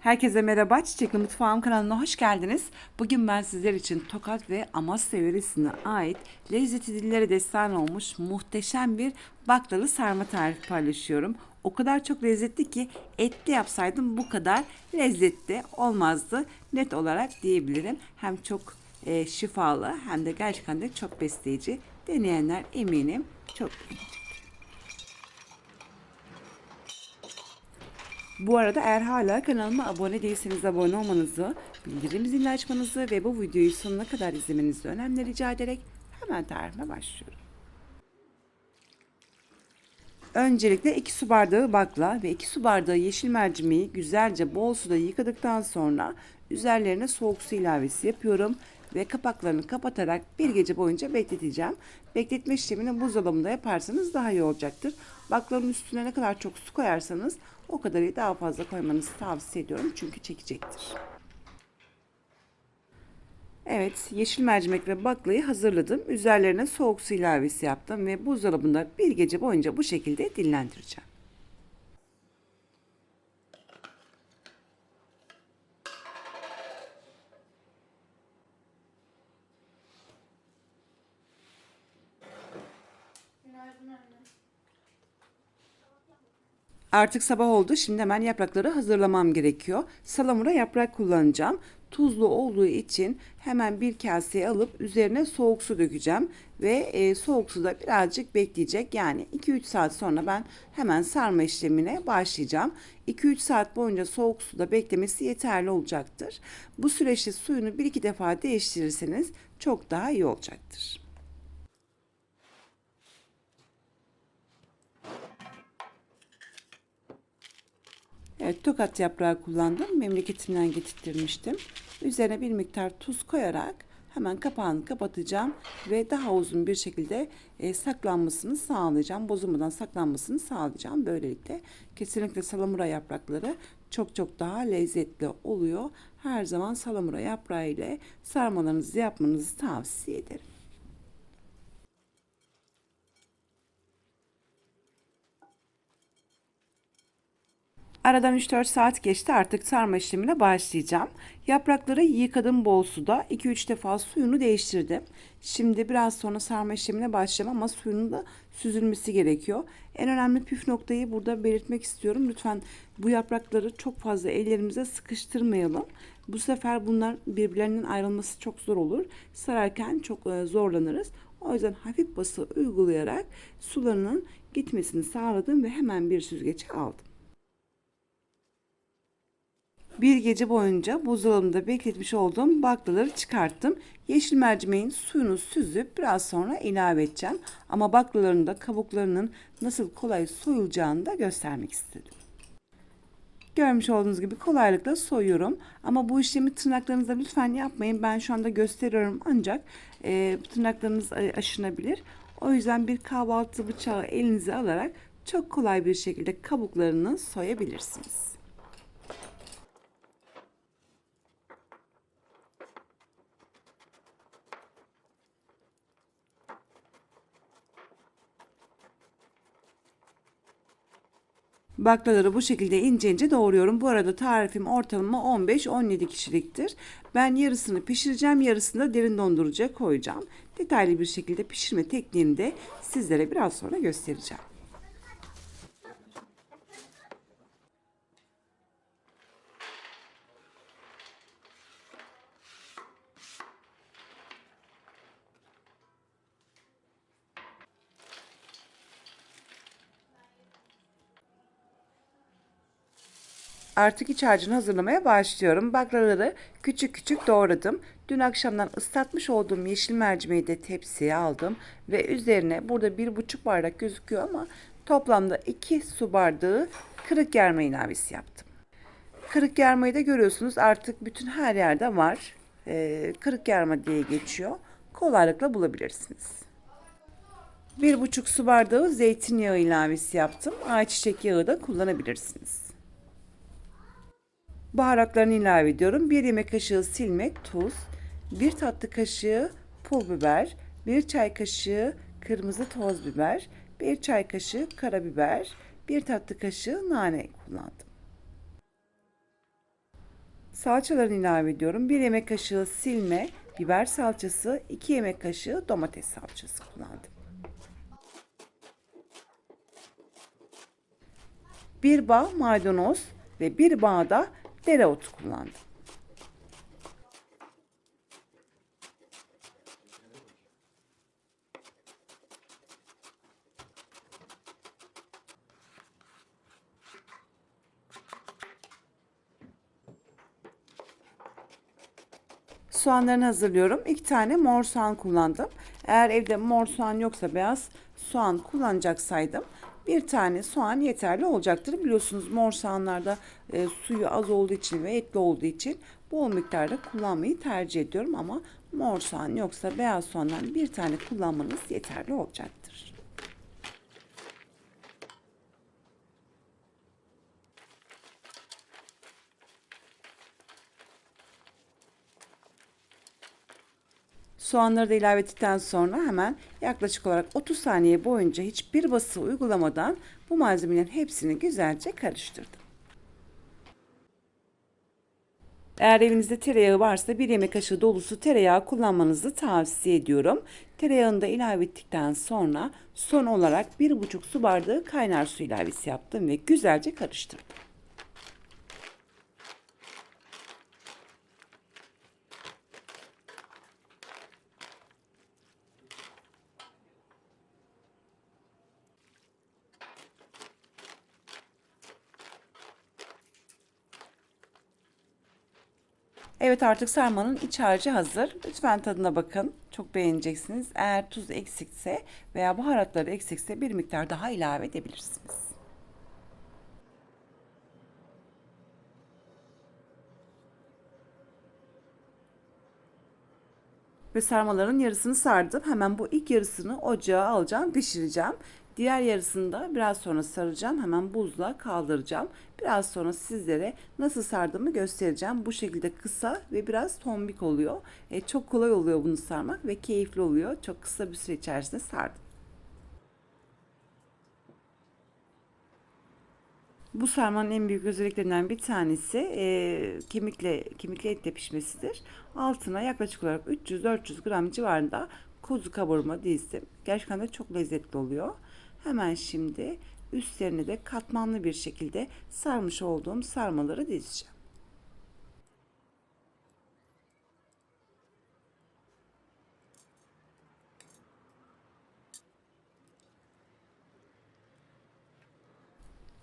Herkese merhaba, Çiçekli Mutfağım kanalına hoş geldiniz. Bugün ben sizler için Tokat ve Amasya yöresine ait lezzeti dillere destan olmuş muhteşem bir baklalı sarma tarifi paylaşıyorum. O kadar çok lezzetli ki etli yapsaydım bu kadar lezzetli olmazdı. Net olarak diyebilirim. Hem çok e, şifalı hem de gerçekten de çok besleyici. Deneyenler eminim çok Bu arada eğer hala kanalıma abone değilseniz abone olmanızı, bildirim zilini açmanızı ve bu videoyu sonuna kadar izlemenizi önemli rica ederek hemen tarifime başlıyorum. Öncelikle 2 su bardağı bakla ve 2 su bardağı yeşil mercimeği güzelce bol suda yıkadıktan sonra üzerlerine soğuk su ilavesi yapıyorum ve kapaklarını kapatarak bir gece boyunca bekleteceğim. Bekletme işlemini buzdolabında yaparsanız daha iyi olacaktır. Baklanın üstüne ne kadar çok su koyarsanız o kadarı daha fazla koymanızı tavsiye ediyorum çünkü çekecektir. Evet, yeşil mercimek ve baklayı hazırladım. Üzerlerine soğuk su ilavesi yaptım ve buzdolabında bir gece boyunca bu şekilde dinlendireceğim. Artık sabah oldu. Şimdi hemen yaprakları hazırlamam gerekiyor. Salamura yaprak kullanacağım. Tuzlu olduğu için hemen bir kaseye alıp üzerine soğuk su dökeceğim ve e, soğuk suda birazcık bekleyecek. Yani 2-3 saat sonra ben hemen sarma işlemine başlayacağım. 2-3 saat boyunca soğuk suda beklemesi yeterli olacaktır. Bu süreçte suyunu bir iki defa değiştirirseniz çok daha iyi olacaktır. Evet, tokat yaprağı kullandım. Memleketimden getirttirmiştim. Üzerine bir miktar tuz koyarak hemen kapağını kapatacağım ve daha uzun bir şekilde e, saklanmasını sağlayacağım. Bozulmadan saklanmasını sağlayacağım. Böylelikle kesinlikle salamura yaprakları çok çok daha lezzetli oluyor. Her zaman salamura yaprağı ile sarmalarınızı yapmanızı tavsiye ederim. Aradan 3-4 saat geçti artık sarma işlemine başlayacağım. Yaprakları yıkadım bol suda 2-3 defa suyunu değiştirdim. Şimdi biraz sonra sarma işlemine başlayacağım ama suyunun da süzülmesi gerekiyor. En önemli püf noktayı burada belirtmek istiyorum. Lütfen bu yaprakları çok fazla ellerimize sıkıştırmayalım. Bu sefer bunlar birbirlerinin ayrılması çok zor olur. Sararken çok e, zorlanırız. O yüzden hafif bası uygulayarak sularının gitmesini sağladım ve hemen bir süzgece aldım. Bir gece boyunca buzdolabında bekletmiş olduğum baklaları çıkarttım. Yeşil mercimeğin suyunu süzüp biraz sonra ilave edeceğim. Ama baklaların da kabuklarının nasıl kolay soyulacağını da göstermek istedim. Görmüş olduğunuz gibi kolaylıkla soyuyorum. Ama bu işlemi tırnaklarınızla lütfen yapmayın. Ben şu anda gösteriyorum ancak e, tırnaklarınız aşınabilir. O yüzden bir kahvaltı bıçağı elinize alarak çok kolay bir şekilde kabuklarını soyabilirsiniz. Baklaları bu şekilde ince ince doğruyorum. Bu arada tarifim ortalama 15-17 kişiliktir. Ben yarısını pişireceğim, yarısını da derin dondurucuya koyacağım. Detaylı bir şekilde pişirme tekniğini de sizlere biraz sonra göstereceğim. Artık iç harcını hazırlamaya başlıyorum. Baklaları küçük küçük doğradım. Dün akşamdan ıslatmış olduğum yeşil mercimeği de tepsiye aldım. Ve üzerine burada bir buçuk bardak gözüküyor ama toplamda iki su bardağı kırık yarma ilavesi yaptım. Kırık yarmayı da görüyorsunuz artık bütün her yerde var. Ee, kırık yarma diye geçiyor. Kolaylıkla bulabilirsiniz. Bir buçuk su bardağı zeytinyağı ilavesi yaptım. Ayçiçek yağı da kullanabilirsiniz. Baharatlarını ilave ediyorum. 1 yemek kaşığı silmek, tuz, 1 tatlı kaşığı pul biber, 1 çay kaşığı kırmızı toz biber, 1 çay kaşığı karabiber, 1 tatlı kaşığı nane kullandım. Salçalarını ilave ediyorum. 1 yemek kaşığı silme, biber salçası, 2 yemek kaşığı domates salçası kullandım. Bir bağ maydanoz ve bir bağ da dereotu kullandım. Soğanlarını hazırlıyorum. İki tane mor soğan kullandım. Eğer evde mor soğan yoksa beyaz soğan kullanacaksaydım bir tane soğan yeterli olacaktır. Biliyorsunuz mor soğanlarda e, suyu az olduğu için ve etli olduğu için bol miktarda kullanmayı tercih ediyorum ama mor soğan yoksa beyaz soğandan bir tane kullanmanız yeterli olacaktır. Soğanları da ilave ettikten sonra hemen yaklaşık olarak 30 saniye boyunca hiçbir bası uygulamadan bu malzemelerin hepsini güzelce karıştırdım. Eğer evinizde tereyağı varsa bir yemek kaşığı dolusu tereyağı kullanmanızı tavsiye ediyorum. Tereyağını da ilave ettikten sonra son olarak 1,5 su bardağı kaynar su ilavesi yaptım ve güzelce karıştırdım. Evet artık sarmanın iç harcı hazır. Lütfen tadına bakın. Çok beğeneceksiniz. Eğer tuz eksikse veya baharatları eksikse bir miktar daha ilave edebilirsiniz. Ve sarmaların yarısını sardım. Hemen bu ilk yarısını ocağa alacağım, pişireceğim. Diğer yarısını da biraz sonra saracağım. Hemen buzla kaldıracağım. Biraz sonra sizlere nasıl sardığımı göstereceğim. Bu şekilde kısa ve biraz tombik oluyor. E, çok kolay oluyor bunu sarmak ve keyifli oluyor. Çok kısa bir süre içerisinde sardım. Bu sarmanın en büyük özelliklerinden bir tanesi e, kemikle kemikli etle pişmesidir. Altına yaklaşık olarak 300-400 gram civarında kuzu kavurma dizdim. Gerçekten de çok lezzetli oluyor. Hemen şimdi üstlerine de katmanlı bir şekilde sarmış olduğum sarmaları dizeceğim.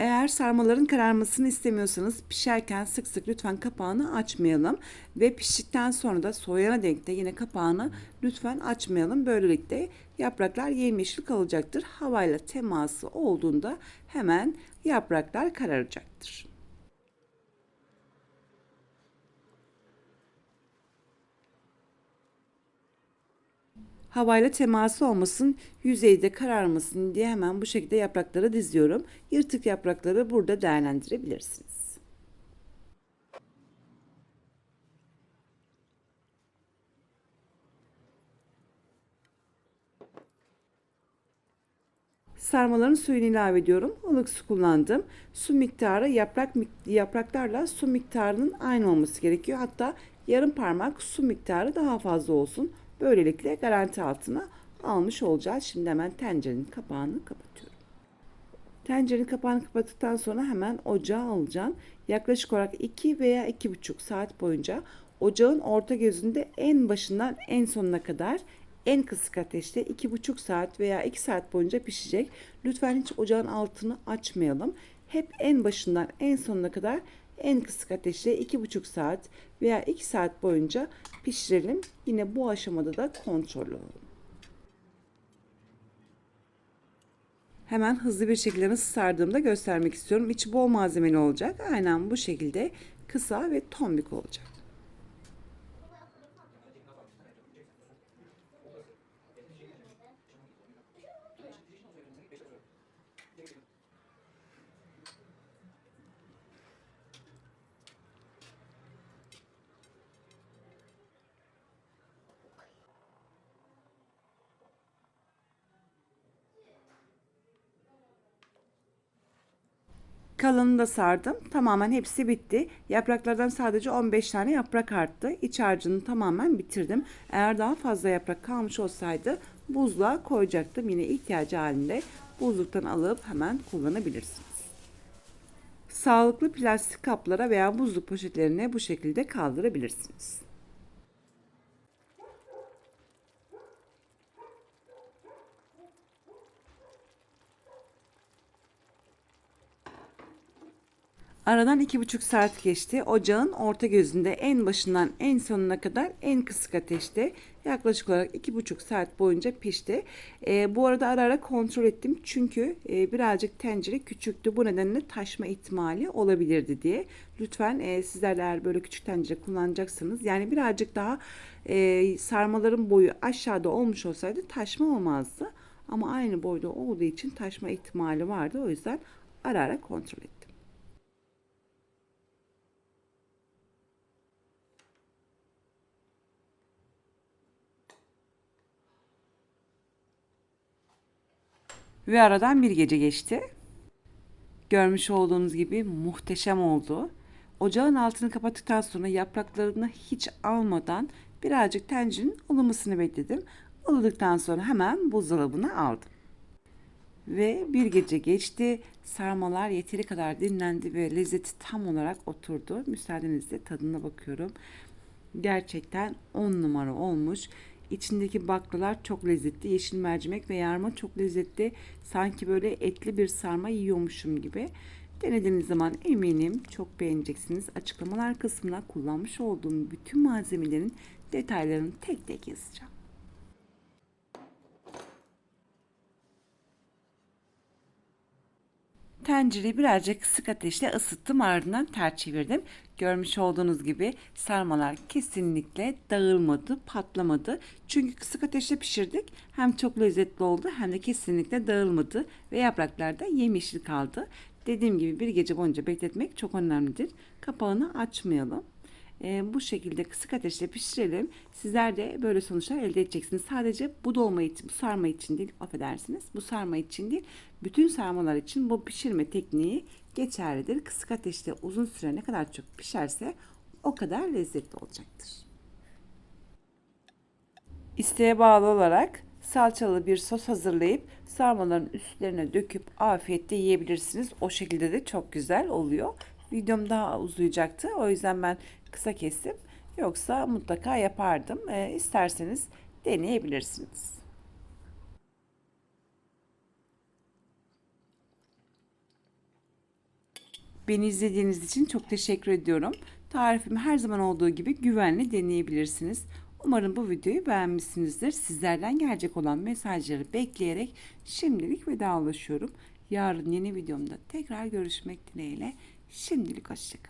Eğer sarmaların kararmasını istemiyorsanız pişerken sık sık lütfen kapağını açmayalım ve piştikten sonra da soğuyana denk de yine kapağını lütfen açmayalım. Böylelikle yapraklar yemyeşil kalacaktır. Havayla teması olduğunda hemen yapraklar kararacaktır. Havayla teması olmasın, yüzeyde kararmasın diye hemen bu şekilde yaprakları diziyorum. Yırtık yaprakları burada değerlendirebilirsiniz. Sarmaların suyunu ilave ediyorum. Ilık su kullandım. Su miktarı yaprak yapraklarla su miktarının aynı olması gerekiyor. Hatta yarım parmak su miktarı daha fazla olsun. Böylelikle garanti altına almış olacağız. Şimdi hemen tencerenin kapağını kapatıyorum. Tencerenin kapağını kapattıktan sonra hemen ocağa alacağım. Yaklaşık olarak 2 veya 2,5 saat boyunca ocağın orta gözünde en başından en sonuna kadar en kısık ateşte 2,5 saat veya 2 saat boyunca pişecek. Lütfen hiç ocağın altını açmayalım. Hep en başından en sonuna kadar en kısık ateşte 2,5 saat veya 2 saat boyunca pişirelim. Yine bu aşamada da kontrol olalım. Hemen hızlı bir şekilde nasıl sardığımda göstermek istiyorum. İçi bol malzemeli olacak. Aynen bu şekilde kısa ve tombik olacak. Kalını da sardım. Tamamen hepsi bitti. Yapraklardan sadece 15 tane yaprak arttı. İç harcını tamamen bitirdim. Eğer daha fazla yaprak kalmış olsaydı buzluğa koyacaktım. Yine ihtiyacı halinde buzluktan alıp hemen kullanabilirsiniz. Sağlıklı plastik kaplara veya buzluk poşetlerine bu şekilde kaldırabilirsiniz. Aradan iki buçuk saat geçti. Ocağın orta gözünde en başından en sonuna kadar en kısık ateşte yaklaşık olarak iki buçuk saat boyunca pişti. E, bu arada ara ara kontrol ettim çünkü e, birazcık tencere küçüktü. Bu nedenle taşma ihtimali olabilirdi diye. Lütfen e, sizler eğer böyle küçük tencere kullanacaksanız yani birazcık daha e, sarmaların boyu aşağıda olmuş olsaydı taşma olmazdı. Ama aynı boyda olduğu için taşma ihtimali vardı. O yüzden ara ara kontrol ettim. Ve aradan bir gece geçti. Görmüş olduğunuz gibi muhteşem oldu. Ocağın altını kapattıktan sonra yapraklarını hiç almadan birazcık tencerenin ılımasını bekledim. Ilıdıktan sonra hemen buzdolabına aldım. Ve bir gece geçti. Sarmalar yeteri kadar dinlendi ve lezzeti tam olarak oturdu. Müsaadenizle tadına bakıyorum. Gerçekten 10 numara olmuş. İçindeki baklalar çok lezzetli. Yeşil mercimek ve yarma çok lezzetli. Sanki böyle etli bir sarma yiyormuşum gibi. Denediğiniz zaman eminim çok beğeneceksiniz. Açıklamalar kısmına kullanmış olduğum bütün malzemelerin detaylarını tek tek yazacağım. Tencereyi birazcık kısık ateşte ısıttım ardından ters çevirdim. Görmüş olduğunuz gibi sarmalar kesinlikle dağılmadı, patlamadı. Çünkü kısık ateşte pişirdik. Hem çok lezzetli oldu hem de kesinlikle dağılmadı ve yapraklar da yemyeşil kaldı. Dediğim gibi bir gece boyunca bekletmek çok önemlidir. Kapağını açmayalım. E, bu şekilde kısık ateşte pişirelim. Sizler de böyle sonuçlar elde edeceksiniz. Sadece bu dolma için, bu sarma için değil, affedersiniz. Bu sarma için değil, bütün sarmalar için bu pişirme tekniği geçerlidir. Kısık ateşte uzun süre ne kadar çok pişerse o kadar lezzetli olacaktır. İsteğe bağlı olarak salçalı bir sos hazırlayıp sarmaların üstlerine döküp afiyetle yiyebilirsiniz. O şekilde de çok güzel oluyor. Videom daha uzayacaktı. O yüzden ben kısa kestim. Yoksa mutlaka yapardım. E, isterseniz deneyebilirsiniz. Beni izlediğiniz için çok teşekkür ediyorum. Tarifimi her zaman olduğu gibi güvenli deneyebilirsiniz. Umarım bu videoyu beğenmişsinizdir. Sizlerden gelecek olan mesajları bekleyerek şimdilik vedalaşıyorum. Yarın yeni videomda tekrar görüşmek dileğiyle. Şimdilik hoşçakalın.